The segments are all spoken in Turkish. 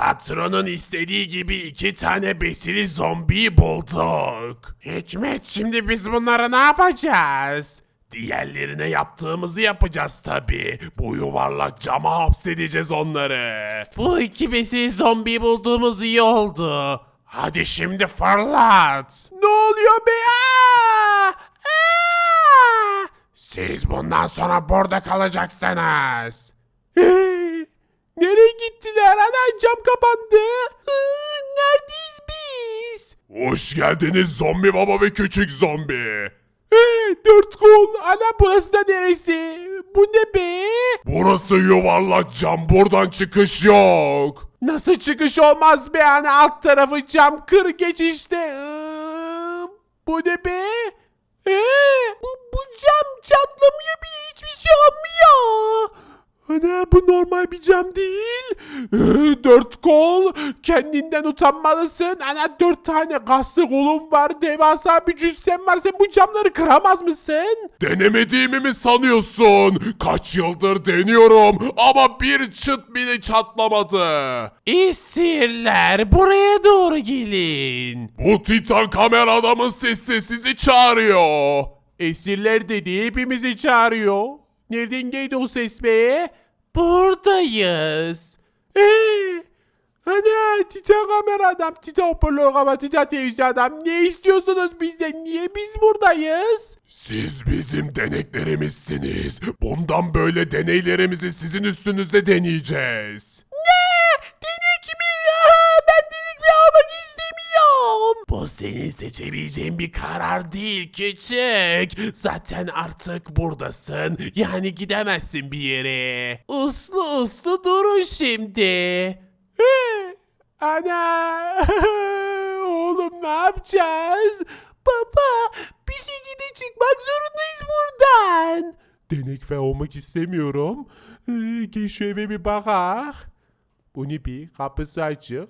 Patronun istediği gibi iki tane besili zombiyi bulduk. Hikmet şimdi biz bunları ne yapacağız? Diğerlerine yaptığımızı yapacağız tabi. Bu yuvarlak cama hapsedeceğiz onları. Bu iki besili zombi bulduğumuz iyi oldu. Hadi şimdi fırlat. Ne oluyor be? Aa! Aa! Siz bundan sonra burada kalacaksınız. Nereye gittiler? Ana cam kapandı. Neredeyiz biz? Hoş geldiniz zombi baba ve küçük zombi. dört kol. Ana burası da neresi? Bu ne be? Burası yuvarlak cam. Buradan çıkış yok. Nasıl çıkış olmaz be ana? Alt tarafı cam kır geç işte. Iı, Bu ne be? Ee, bu, bu cam çatlamıyor bile hiçbir şey olmuyor. Ana bu normal bir cam değil. Ee, dört kol. Kendinden utanmalısın. Ana dört tane kaslı kolum var. Devasa bir cüssem var. Sen bu camları kıramaz mısın? Denemediğimi mi sanıyorsun? Kaç yıldır deniyorum ama bir çıt bile çatlamadı. İsirler buraya doğru gelin. Bu titan kamera adamın sesi sizi çağırıyor. Esirler dedi hepimizi çağırıyor. Nereden geldi o ses be? Buradayız. Eee? Ana titan kamera adam, titan hoparlör kafa, titan televizyon adam. Ne istiyorsunuz bizden? Niye biz buradayız? Siz bizim deneklerimizsiniz. Bundan böyle deneylerimizi sizin üstünüzde deneyeceğiz. Ne? Denek mi ya? Ben denek mi almak istemiyorum. Bu senin seçebileceğin bir karar değil küçük. Zaten artık buradasın. Yani gidemezsin bir yere. Uslu uslu durun şimdi. Ana! Oğlum ne yapacağız? Baba, bir şekilde çıkmak zorundayız buradan. Denek ve olmak istemiyorum. Ee, şu eve bir bakak. Bu ne bir? Kapısı açık.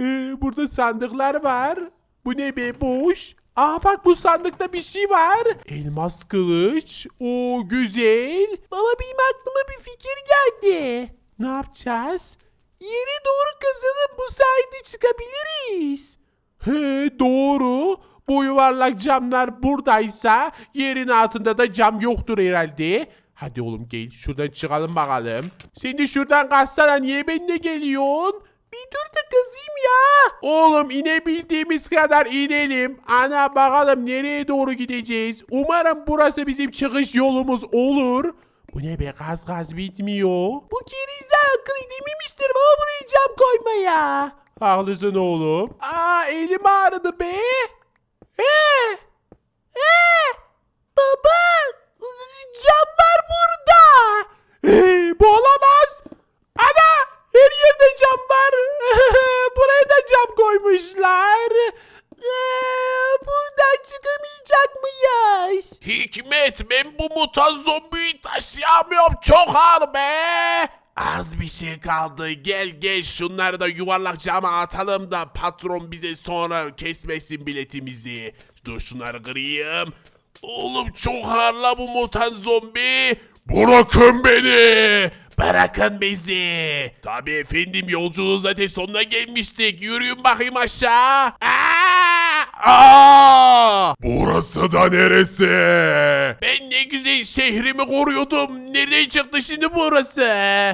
Ee, burada sandıklar var. Bu ne be boş? Aa bak bu sandıkta bir şey var. Elmas kılıç. O güzel. Baba benim aklıma bir fikir geldi. Ne yapacağız? Yere doğru kazanıp bu sayede çıkabiliriz. He doğru. Bu yuvarlak camlar buradaysa yerin altında da cam yoktur herhalde. Hadi oğlum gel şuradan çıkalım bakalım. Sen şuradan kaçsana niye benimle geliyorsun? Bir dur da kazayım ya. Oğlum inebildiğimiz kadar inelim. Ana bakalım nereye doğru gideceğiz. Umarım burası bizim çıkış yolumuz olur. Bu ne be gaz gaz bitmiyor. Bu kerizde akıl dememiştir baba buraya cam koymaya. Haklısın oğlum. Aa elim ağrıdı be. Ee, ee, baba cam var burada. Ee, bu olamaz. Ana her yerde cam var. Buraya da cam koymuşlar. Ee, buradan çıkamayacak mıyız? Hikmet ben bu mutant zombiyi taşıyamıyorum çok ağır be. Az bir şey kaldı. Gel gel şunları da yuvarlak cama atalım da patron bize sonra kesmesin biletimizi. Dur şunları kırayım. Oğlum çok ağırla bu mutant zombi. Bırakın beni. Bırakın bizi. Tabii efendim yolculuğun zaten sonuna gelmiştik. Yürüyün bakayım aşağı. Aa! Aa! Burası da neresi? Ben ne güzel şehrimi koruyordum. Nereden çıktı şimdi burası?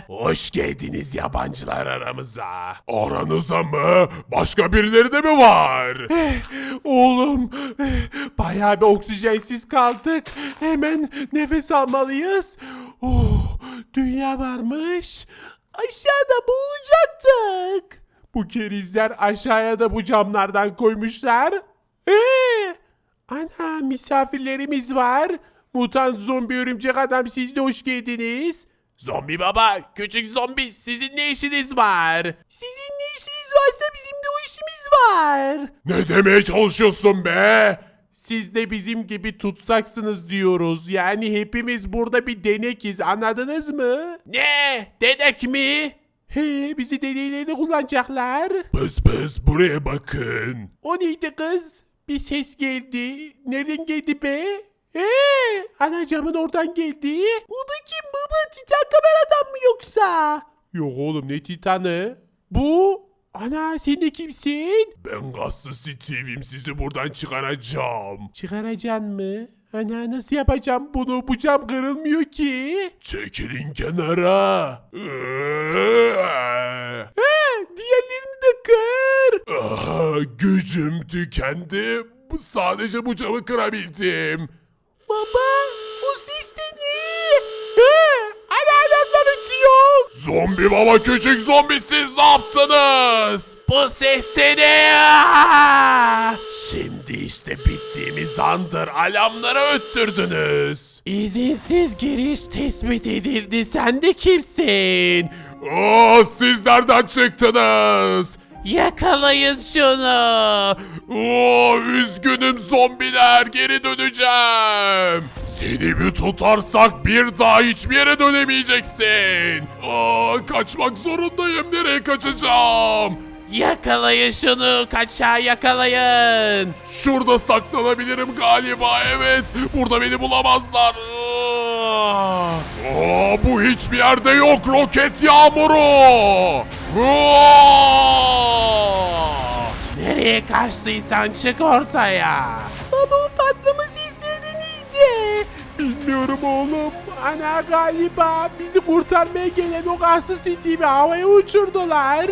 Hoş geldiniz yabancılar aramıza. Aranıza mı? Başka birileri de mi var? Oğlum bayağı bir oksijensiz kaldık. Hemen nefes almalıyız. Oh, dünya varmış. Aşağıda boğulacaktık. Bu kerizler aşağıya da bu camlardan koymuşlar. Ee, ana misafirlerimiz var. Mutant zombi örümcek adam siz de hoş geldiniz. Zombi baba, küçük zombi sizin ne işiniz var? Sizin ne işiniz varsa bizim de o işimiz var. Ne demeye çalışıyorsun be? Siz de bizim gibi tutsaksınız diyoruz. Yani hepimiz burada bir denekiz anladınız mı? Ne? Denek mi? He bizi deneylerinde kullanacaklar. Pıs pıs buraya bakın. O neydi kız? Bir ses geldi. Nereden geldi be? Ee, ana camın oradan geldi. O da kim baba? Titan kameradan mı yoksa? Yok oğlum ne titanı? Bu ana sen de kimsin? Ben Gaslı Steve'im sizi buradan çıkaracağım. Çıkaracaksın mı? Ana nasıl yapacağım bunu? Bu cam kırılmıyor ki. Çekilin kenara. diğerlerini de kır. gücüm tükendi. Bu- Sadece bu camı kırabildim. Baba o ses de ne? He, ana alarmlar ötüyor. Zombi baba küçük zombi siz ne yaptınız? Bu ses de ne? Şimdi işte bittiğimiz andır alarmları öttürdünüz. İzinsiz giriş tespit edildi. Sen de kimsin? Aa, siz nereden çıktınız? Yakalayın şunu. Oo, üzgünüm zombiler geri döneceğim. Seni bir tutarsak bir daha hiçbir yere dönemeyeceksin. Aa, kaçmak zorundayım nereye kaçacağım? Yakalayın şunu kaçağı yakalayın. Şurada saklanabilirim galiba evet. Burada beni bulamazlar. Aa, bu hiçbir yerde yok roket yağmuru. Aa! Nereye kaçtıysan çık ortaya. Bilmiyorum oğlum. Ana galiba bizi kurtarmaya gelen o Garsız City'yi havaya uçurdular.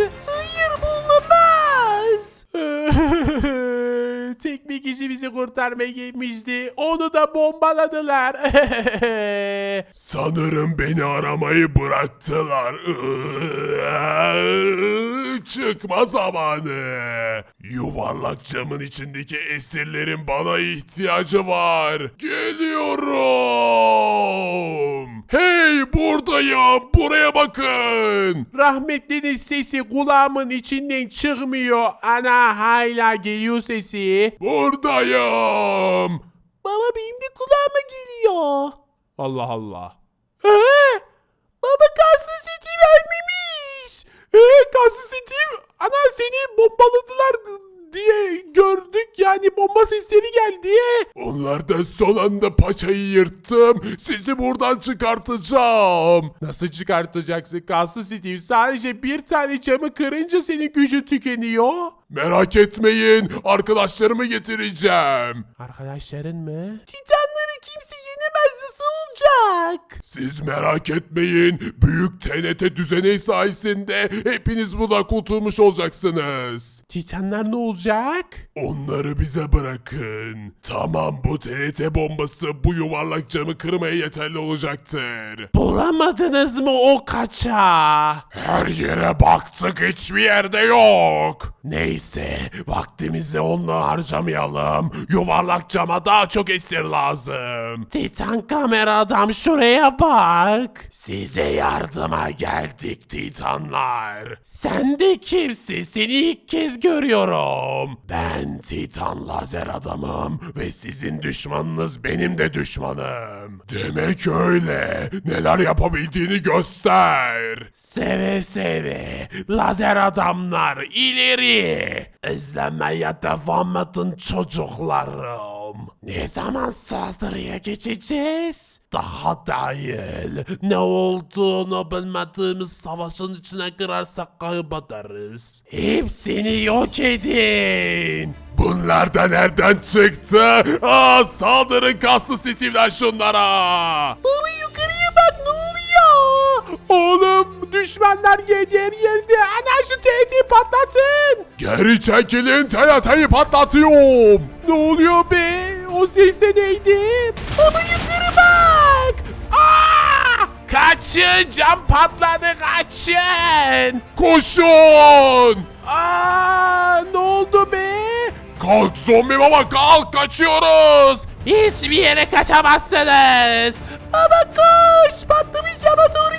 Tek bir kişi bizi kurtarmaya gelmişti. Onu da bombaladılar. Sanırım beni aramayı bıraktılar. Çıkma zamanı. Yuvarlak camın içindeki esirlerin bana ihtiyacı var. Geliyorum. Hey buradayım. Buraya bakın. Rahmetlinin sesi kulağımın içinden çıkmıyor. Ana hala geliyor sesi. Buradayım. Baba benim de kulağıma geliyor. Allah Allah. Ee, baba kalsın seti vermemiş. Ee, kalsın seti. Ana seni bombaladılar diye gördük yani bomba sesleri geldi. Onlardan son anda paçayı yırttım. Sizi buradan çıkartacağım. Nasıl çıkartacaksın Kalsın Steve? Sadece bir tane camı kırınca senin gücü tükeniyor. Merak etmeyin. Arkadaşlarımı getireceğim. Arkadaşların mı? Titanları kimse yenemez nasıl olacak? Siz merak etmeyin. Büyük TNT düzeneği sayesinde hepiniz burada kurtulmuş olacaksınız. Titanlar ne olacak? Onları bize bırakın. Tamam bu TNT bombası bu yuvarlak camı kırmaya yeterli olacaktır. Bulamadınız mı o kaça? Her yere baktık hiçbir yerde yok. Neyse vaktimizi onunla harcamayalım. Yuvarlak cama daha çok esir lazım. Titan kamera adam şuraya bak. Size yardıma geldik Titanlar. Sen de kimsin? Seni ilk kez görüyorum. Ben Titan lazer adamım ve sizin düşmanınız benim de düşmanım. Demek öyle. Neler yapabildiğini göster. Seve seve. Lazer adamlar ileri. İzlemeye devam edin çocuklarım. Ne zaman saldırıya geçeceğiz? Daha değil. Ne olduğunu bilmediğimiz savaşın içine girersek kaybederiz. Hepsini yok edin. Bunlar da nereden çıktı? Aa, saldırın kaslı Steve'den şunlara. Baba yukarıya bak ne oluyor? Oğlum düşmanlar geldi her yerde. Şu TNT'yi patlatın. Geri çekilin TNT'yi patlatıyorum. Ne oluyor be? O ses de neydi? Baba yukarı bak. Aa! Kaçın cam patladı kaçın. Koşun. Aa, ne oldu be? Kalk zombi baba kalk kaçıyoruz. Hiçbir yere kaçamazsınız. Baba koş patlamış cama doğru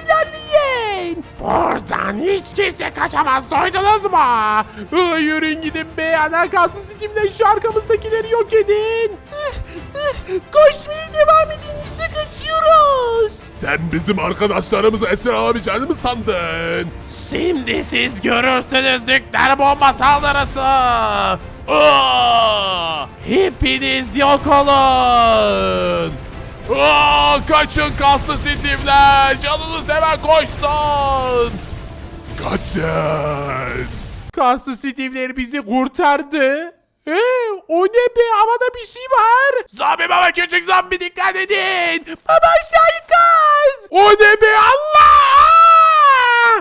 ilerleyin. Buradan hiç kimse kaçamaz duydunuz mu? Aa, yürüyün gidin be ana kalsın Steam'den şu arkamızdakileri yok edin. Koşmaya devam edin işte kaçıyoruz. Sen bizim arkadaşlarımızı esir alabileceğini mi sandın? Şimdi siz görürsünüz nükleer bomba saldırısı. Aa! Hepiniz yok olun. Aa, kaçın kaslı Steve'ler. Canını seven koşsun. Kaçın. Kaslı Steve'ler bizi kurtardı. Ee, o ne be havada bir şey var. Zombi baba küçük zombi dikkat edin. Baba kaz. O ne be Allah.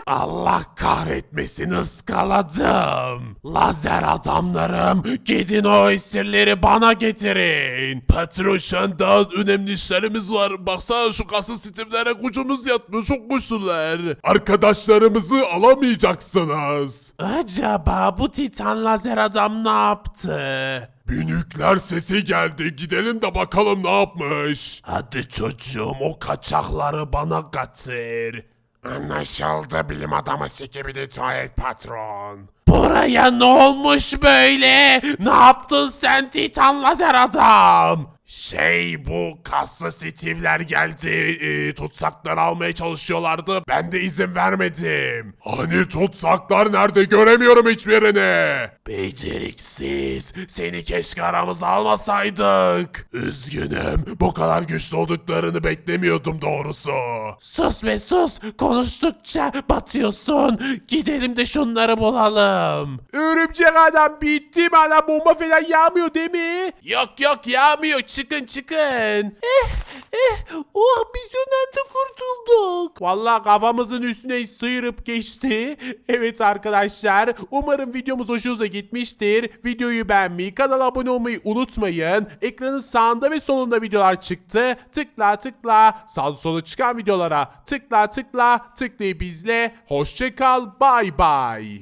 Allah kahretmesin ıskaladım. Lazer adamlarım gidin o esirleri bana getirin. Patron an daha önemli işlerimiz var. Baksana şu kasa sistemlere gücümüz yatmıyor çok güçlüler. Arkadaşlarımızı alamayacaksınız. Acaba bu titan lazer adam ne yaptı? Bir nükleer sesi geldi. Gidelim de bakalım ne yapmış. Hadi çocuğum o kaçakları bana getir. Anlaşıldı bilim adamı sikibidi tuvalet patron. Buraya ne olmuş böyle? Ne yaptın sen Titan Lazer adam? Şey bu kaslı Steve'ler geldi. E, tutsakları almaya çalışıyorlardı. Ben de izin vermedim. Hani tutsaklar nerede göremiyorum hiçbirini. Beceriksiz. Seni keşke aramıza almasaydık. Üzgünüm. Bu kadar güçlü olduklarını beklemiyordum doğrusu. Sus be sus. Konuştukça batıyorsun. Gidelim de şunları bulalım. Örümcek adam bitti bana bomba falan yağmıyor değil mi? Yok yok yağmıyor. Çıkın çıkın. Eh eh. Oh biz önden kurtulduk. Vallahi kafamızın üstüne sıyırıp geçti. Evet arkadaşlar. Umarım videomuz hoşunuza gitmiştir. Videoyu beğenmeyi, kanala abone olmayı unutmayın. Ekranın sağında ve solunda videolar çıktı. Tıkla tıkla sağ sola çıkan videolara tıkla tıkla tıklayıp izle. Hoşçakal bay bay.